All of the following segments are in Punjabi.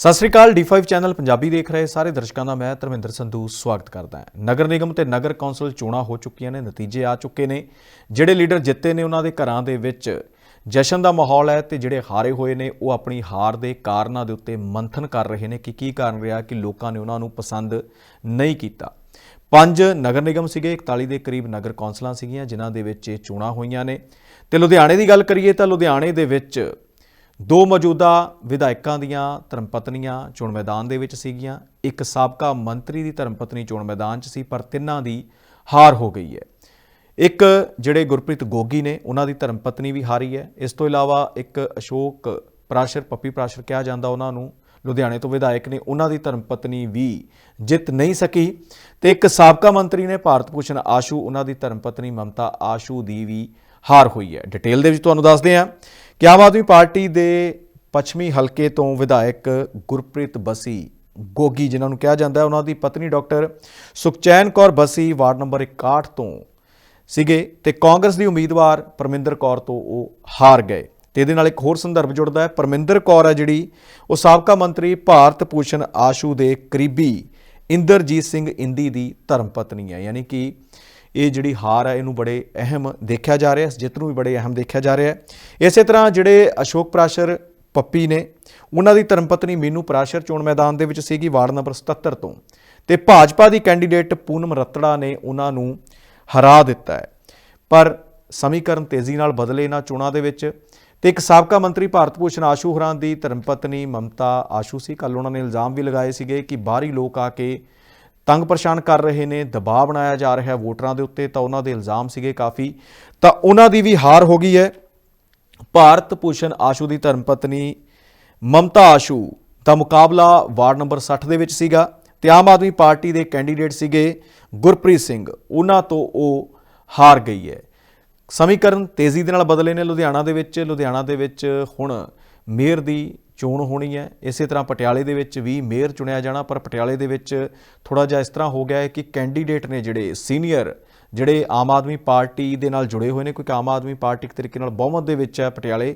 ਸਤਿ ਸ੍ਰੀ ਅਕਾਲ D5 ਚੈਨਲ ਪੰਜਾਬੀ ਦੇਖ ਰਹੇ ਸਾਰੇ ਦਰਸ਼ਕਾਂ ਦਾ ਮੈਂ ਧਰਮਿੰਦਰ ਸੰਧੂ ਸਵਾਗਤ ਕਰਦਾ ਹਾਂ। ਨਗਰ ਨਿਗਮ ਤੇ ਨਗਰ ਕੌਂਸਲ ਚੋਣਾਂ ਹੋ ਚੁੱਕੀਆਂ ਨੇ, ਨਤੀਜੇ ਆ ਚੁੱਕੇ ਨੇ। ਜਿਹੜੇ ਲੀਡਰ ਜਿੱਤੇ ਨੇ ਉਹਨਾਂ ਦੇ ਘਰਾਂ ਦੇ ਵਿੱਚ ਜਸ਼ਨ ਦਾ ਮਾਹੌਲ ਹੈ ਤੇ ਜਿਹੜੇ ਹਾਰੇ ਹੋਏ ਨੇ, ਉਹ ਆਪਣੀ ਹਾਰ ਦੇ ਕਾਰਨਾਂ ਦੇ ਉੱਤੇ ਮੰਥਨ ਕਰ ਰਹੇ ਨੇ ਕਿ ਕੀ ਕਾਰਨ ਰਿਹਾ ਕਿ ਲੋਕਾਂ ਨੇ ਉਹਨਾਂ ਨੂੰ ਪਸੰਦ ਨਹੀਂ ਕੀਤਾ। ਪੰਜ ਨਗਰ ਨਿਗਮ ਸੀਗੇ 41 ਦੇ ਕਰੀਬ ਨਗਰ ਕੌਂਸਲਾਂ ਸੀਗੀਆਂ, ਜਿਨ੍ਹਾਂ ਦੇ ਵਿੱਚ ਇਹ ਚੋਣਾਂ ਹੋਈਆਂ ਨੇ। ਤੇ ਲੁਧਿਆਣੇ ਦੀ ਗੱਲ ਕਰੀਏ ਤਾਂ ਲੁਧਿਆਣੇ ਦੇ ਵਿੱਚ ਦੋ ਮੌਜੂਦਾ ਵਿਧਾਇਕਾਂ ਦੀਆਂ ਧਰਮਪਤਨੀਆਂ ਚੋਣ ਮੈਦਾਨ ਦੇ ਵਿੱਚ ਸੀਗੀਆਂ। ਇੱਕ ਸਾਬਕਾ ਮੰਤਰੀ ਦੀ ਧਰਮਪਤਨੀ ਚੋਣ ਮੈਦਾਨ 'ਚ ਸੀ, ਪਰ ਤਿੰਨਾਂ ਦੀ ਹਾਰ ਹੋ ਗਈ ਹੈ। ਇੱਕ ਜਿਹੜੇ ਗੁਰਪ੍ਰੀਤ ਗੋਗੀ ਨੇ, ਉਹਨਾਂ ਦੀ ਧਰਮਪਤਨੀ ਵੀ ਹਾਰੀ ਹੈ। ਇਸ ਤੋਂ ਇਲਾਵਾ ਇੱਕ ਅਸ਼ੋਕ ਪ੍ਰਾਸ਼ਰ, ਪੱਪੀ ਪ੍ਰਾਸ਼ਰ ਕਿਹਾ ਜਾਂਦਾ ਉਹਨਾਂ ਨੂੰ, ਲੁਧਿਆਣੇ ਤੋਂ ਵਿਧਾਇਕ ਨੇ, ਉਹਨਾਂ ਦੀ ਧਰਮਪਤਨੀ ਵੀ ਜਿੱਤ ਨਹੀਂ ਸਕੀ। ਤੇ ਇੱਕ ਸਾਬਕਾ ਮੰਤਰੀ ਨੇ, ਭਾਰਤ ਭੂਸ਼ਣ ਆਸ਼ੂ, ਉਹਨਾਂ ਦੀ ਧਰਮਪਤਨੀ ਮਮਤਾ ਆਸ਼ੂ ਦੀ ਵੀ ਹਾਰ ਹੋਈ ਹੈ। ਡਿਟੇਲ ਦੇ ਵਿੱਚ ਤੁਹਾਨੂੰ ਦੱਸਦੇ ਹਾਂ। ਕਿ ਆਮ ਆਦਮੀ ਪਾਰਟੀ ਦੇ ਪੱਛਮੀ ਹਲਕੇ ਤੋਂ ਵਿਧਾਇਕ ਗੁਰਪ੍ਰੀਤ ਬਸੀ ਗੋਗੀ, ਜਿਨ੍ਹਾਂ ਨੂੰ ਕਿਹਾ ਜਾਂਦਾ ਹੈ, ਉਹਨਾਂ ਦੀ ਪਤਨੀ doctor Sukhchain Kaur Bassi ward number 61 ਤੋਂ ਸੀਗੇ ਤੇ ਕਾਂਗਰਸ ਦੀ ਉਮੀਦਵਾਰ ਪਰਮਿੰਦਰ ਕੌਰ ਤੋਂ ਉਹ ਹਾਰ ਗਏ। ਤੇ ਇਹਦੇ ਨਾਲ ਇੱਕ ਹੋਰ ਸੰਦਰਭ ਜੁੜਦਾ ਹੈ। ਪਰਮਿੰਦਰ ਕੌਰ ਹੈ ਜਿਹੜੀ ਉਹ ਸਾਬਕਾ ਮੰਤਰੀ ਭਾਰਤ ਭੂਸ਼ਣ ਆਸ਼ੂ ਦੇ ਕਰੀਬੀ ਇੰਦਰਜੀਤ ਸਿੰਘ ਇੰਦੀ ਦੀ ਧਰਮ ਪਤਨੀ ਹੈ। ਯਾਨੀ ਕਿ ਇਹ ਜਿਹੜੀ ਹਾਰ ਹੈ ਇਹਨੂੰ ਬੜੇ ਅਹਿਮ ਦੇਖਿਆ ਜਾ ਰਿਹਾ ਹੈ ਇਸ ਜਿੱਤ ਨੂੰ ਵੀ ਬੜੇ ਅਹਿਮ ਦੇਖਿਆ ਜਾ ਰਿਹਾ ਹੈ। ਇਸੇ ਤਰ੍ਹਾਂ ਜਿਹੜੇ ਅਸ਼ੋਕ ਪ੍ਰਾਸ਼ਰ ਪੱਪੀ ਨੇ, ਉਹਨਾਂ ਦੀ ਧਰਮਪਤਨੀ ਮੀਨੂ ਪ੍ਰਾਸ਼ਰ ਚੋਣ ਮੈਦਾਨ ਦੇ ਵਿੱਚ ਸੀਗੀ ਵਾਰਡ ਨੰਬਰ 77 ਤੋਂ। ਤੇ ਭਾਜਪਾ ਦੀ ਕੈਂਡੀਡੇਟ ਪੂਨਮ ਰਤੜਾ ਨੇ ਉਹਨਾਂ ਨੂੰ ਹਰਾ ਦਿੱਤਾ ਹੈ। ਪਰ ਸਮੀਕਰਨ ਤੇਜ਼ੀ ਨਾਲ ਬਦਲੇ ਇਹਨਾਂ ਚੋਣਾਂ ਦੇ ਵਿੱਚ ਤੇ ਇੱਕ ਸਾਬਕਾ ਮੰਤਰੀ ਭਾਰਤ ਭੂਸ਼ਣ ਆਸ਼ੂ ਹਰਾਂ ਦੀ ਧਰਮਪਤਨੀ ਮਮਤਾ ਆਸ਼ੂ ਸੀ। ਕੱਲ ਉਹਨਾਂ ਨੇ ਇਲਜ਼ਾਮ ਵੀ ਲਗਾਏ ਸੀਗੇ ਕਿ ਬਾਹਰੀ ਲੋਕ ਆ ਕੇ ਤੰਗ ਪਰੇਸ਼ਾਨ ਕਰ ਰਹੇ ਨੇ, ਦਬਾਅ ਬਣਾਇਆ ਜਾ ਰਿਹਾ ਹੈ ਵੋਟਰਾਂ ਦੇ ਉੱਤੇ, ਤਾਂ ਉਹਨਾਂ ਦੇ ਇਲਜ਼ਾਮ ਸੀਗੇ ਕਾਫੀ। ਤਾਂ ਉਹਨਾਂ ਦੀ ਵੀ ਹਾਰ ਹੋ ਗਈ ਹੈ। ਭਾਰਤ ਭੂਸ਼ਣ ਆਸ਼ੂ ਦੀ ਧਰਮਪਤਨੀ ਮਮਤਾ ਆਸ਼ੂ ਦਾ ਮੁਕਾਬਲਾ ਵਾਰਡ ਨੰਬਰ 60 ਦੇ ਵਿੱਚ ਸੀਗਾ। ਤੇ ਆਮ ਆਦਮੀ ਪਾਰਟੀ ਦੇ ਕੈਂਡੀਡੇਟ ਸੀਗੇ ਗੁਰਪ੍ਰੀਤ ਸਿੰਘ। ਉਹਨਾਂ ਤੋਂ ਉਹ ਹਾਰ ਗਈ ਹੈ। ਸਮੀਕਰਨ ਤੇਜ਼ੀ ਦੇ ਨਾਲ ਬਦਲੇ ਨੇ ਲੁਧਿਆਣਾ ਦੇ ਵਿੱਚ। ਲੁਧਿਆਣਾ ਦੇ ਵਿੱਚ ਹੁਣ ਮੇਅਰ ਦੀ ਚੋਣ ਹੋਣੀ ਹੈ। ਇਸੇ ਤਰ੍ਹਾਂ ਪਟਿਆਲੇ ਦੇ ਵਿੱਚ ਵੀ ਮੇਅਰ ਚੁਣਿਆ ਜਾਣਾ, ਪਰ ਪਟਿਆਲੇ ਦੇ ਵਿੱਚ ਥੋੜਾ ਜਿਹਾ ਇਸ ਤਰ੍ਹਾਂ ਹੋ ਗਿਆ ਹੈ ਕਿ ਕੈਂਡੀਡੇਟ ਨੇ ਜਿਹੜੇ ਸੀਨੀਅਰ, ਜਿਹੜੇ ਆਮ ਆਦਮੀ ਪਾਰਟੀ ਦੇ ਨਾਲ ਜੁੜੇ ਹੋਏ ਨੇ, ਕਿਉਂਕਿ ਆਮ ਆਦਮੀ ਪਾਰਟੀ ਇੱਕ ਤਰੀਕੇ ਨਾਲ ਬਹੁਮਤ ਦੇ ਵਿੱਚ ਹੈ ਪਟਿਆਲੇ,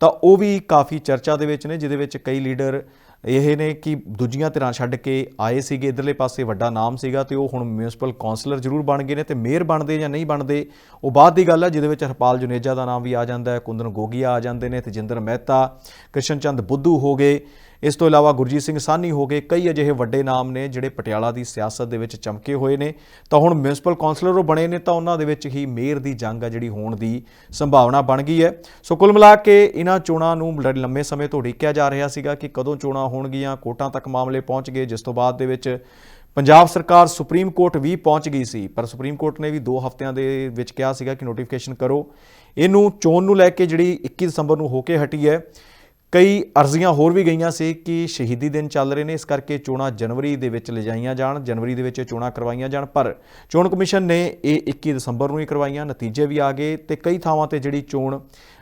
ਤਾਂ ਉਹ ਵੀ ਕਾਫੀ ਚਰਚਾ ਦੇ ਵਿੱਚ ਨੇ, ਜਿਹਦੇ ਵਿੱਚ ਕਈ ਲੀਡਰ ਇਹ ਨੇ ਕਿ ਦੂਜੀਆਂ ਧਿਰਾਂ ਛੱਡ ਕੇ ਆਏ ਸੀਗੇ, ਇਧਰਲੇ ਪਾਸੇ ਵੱਡਾ ਨਾਮ ਸੀਗਾ ਤੇ ਉਹ ਹੁਣ ਮਿਊਨਿਸਪਲ ਕਾਉਂਸਲਰ ਜ਼ਰੂਰ ਬਣ ਗਏ ਨੇ ਤੇ ਮੇਅਰ ਬਣਦੇ ਜਾਂ ਨਹੀਂ ਬਣਦੇ, ਉਹ ਬਾਅਦ ਦੀ ਗੱਲ ਹੈ ਜਿਹਦੇ ਵਿੱਚ ਹਰਪਾਲ ਜੁਨੇਜਾ ਦਾ ਨਾਮ ਵੀ ਆ ਜਾਂਦਾ ਹੈ, ਕੁੰਦਨ ਗੋਗੀਆ ਆ ਜਾਂਦੇ ਨੇ ਤੇਜਿੰਦਰ ਮਹਿਤਾ ਕ੍ਰਿਸ਼ਨ ਚੰਦ ਬੁੱਧੂ ਹੋ ਗਏ। ਇਸ ਤੋਂ ਇਲਾਵਾ ਗੁਰਜੀਤ ਸਿੰਘ ਸਾਨੀ ਹੋ ਗਏ ਕਈ ਅਜਿਹੇ ਵੱਡੇ ਨਾਮ ਨੇ ਜਿਹੜੇ ਪਟਿਆਲਾ ਦੀ ਸਿਆਸਤ ਦੇ ਵਿੱਚ ਚਮਕੇ ਹੋਏ ਨੇ। ਤਾਂ ਹੁਣ ਮਿਊਨਿਸਪਲ ਕਾਉਂਸਲਰ ਉਹ ਬਣੇ ਨੇ ਤਾਂ ਉਹਨਾਂ ਦੇ ਵਿੱਚ ਹੀ ਮੇਅਰ ਦੀ ਜੰਗ ਆ ਜਿਹੜੀ ਹੋਣ ਦੀ ਸੰਭਾਵਨਾ ਬਣ ਗਈ ਹੈ। ਸੋ ਕੁੱਲ ਮਿਲਾ ਕੇ ਇਹਨਾਂ ਚੋਣਾਂ ਨੂੰ ਬੜੇ ਲੰਮੇ ਸਮੇਂ ਤੋਂ ਉਡੀਕਿਆ ਜਾ ਰਿਹਾ ਸੀਗਾ ਕਿ ਕਦੋਂ ਚੋਣਾਂ ਹੋਣਗੀਆਂ ਕੋਰਟਾਂ ਤੱਕ ਮਾਮਲੇ ਪਹੁੰਚ ਗਏ, ਜਿਸ ਤੋਂ ਬਾਅਦ ਦੇ ਵਿੱਚ ਪੰਜਾਬ ਸਰਕਾਰ ਸੁਪਰੀਮ ਕੋਰਟ ਵੀ ਪਹੁੰਚ ਗਈ ਸੀ। ਪਰ ਸੁਪਰੀਮ ਕੋਰਟ ਨੇ ਵੀ 2 ਹਫ਼ਤਿਆਂ ਦੇ ਵਿੱਚ ਕਿਹਾ ਸੀਗਾ ਕਿ ਨੋਟੀਫਿਕੇਸ਼ਨ ਕਰੋ। ਇਹਨੂੰ ਚੋਣ ਨੂੰ ਲੈ ਕੇ ਜਿਹੜੀ 21 ਦਸੰਬਰ ਨੂੰ ਹੋ ਕੇ ਹਟੀ ਹੈ ਕਈ ਅਰਜ਼ੀਆਂ ਹੋਰ ਵੀ ਗਈਆਂ ਸੀ ਕਿ ਸ਼ਹੀਦੀ ਦਿਨ ਚੱਲ ਰਹੇ ਨੇ, ਇਸ ਕਰਕੇ ਚੋਣਾਂ ਜਨਵਰੀ ਦੇ ਵਿੱਚ ਲਿਜਾਈਆਂ ਜਾਣ, ਜਨਵਰੀ ਦੇ ਵਿੱਚ ਚੋਣਾਂ ਕਰਵਾਈਆਂ ਜਾਣ, ਪਰ ਚੋਣ ਕਮਿਸ਼ਨ ਨੇ ਇਹ 21 ਦਸੰਬਰ ਨੂੰ ਹੀ ਕਰਵਾਈਆਂ, ਨਤੀਜੇ ਵੀ ਆ ਗਏ ਤੇ ਕਈ ਥਾਵਾਂ ਤੇ ਜਿਹੜੀ ਚੋਣ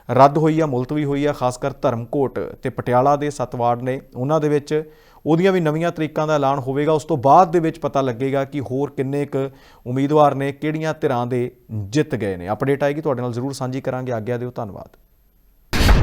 ਰੱਦ ਹੋਈ ਆ, ਮੁਲਤਵੀ ਹੋਈ ਆ ਖਾਸ ਕਰ ਧਰਮਕੋਟ ਤੇ ਪਟਿਆਲਾ ਦੇ ਸੱਤ ਵਾਰਡ ਨੇ, ਉਹਨਾਂ ਦੇ ਵਿੱਚ ਉਹਦੀਆਂ ਵੀ ਨਵੀਆਂ ਤਰੀਕਾਂ ਦਾ ਐਲਾਨ ਹੋਵੇਗਾ, ਉਸ ਤੋਂ ਬਾਅਦ ਦੇ ਵਿੱਚ ਪਤਾ ਲੱਗੇਗਾ ਕਿ ਹੋਰ ਕਿੰਨੇ ਕੁ ਉਮੀਦਵਾਰ ਨੇ, ਕਿਹੜੀਆਂ ਧਿਰਾਂ ਦੇ ਜਿੱਤ ਗਏ ਨੇ। ਅਪਡੇਟ ਆਏਗੀ, ਤੁਹਾਡੇ ਨਾਲ ਜ਼ਰੂਰ ਸਾਂਝੀ ਕਰਾਂਗੇ, ਆਗਿਆ ਦਿਓ, ਧੰਨਵਾਦ।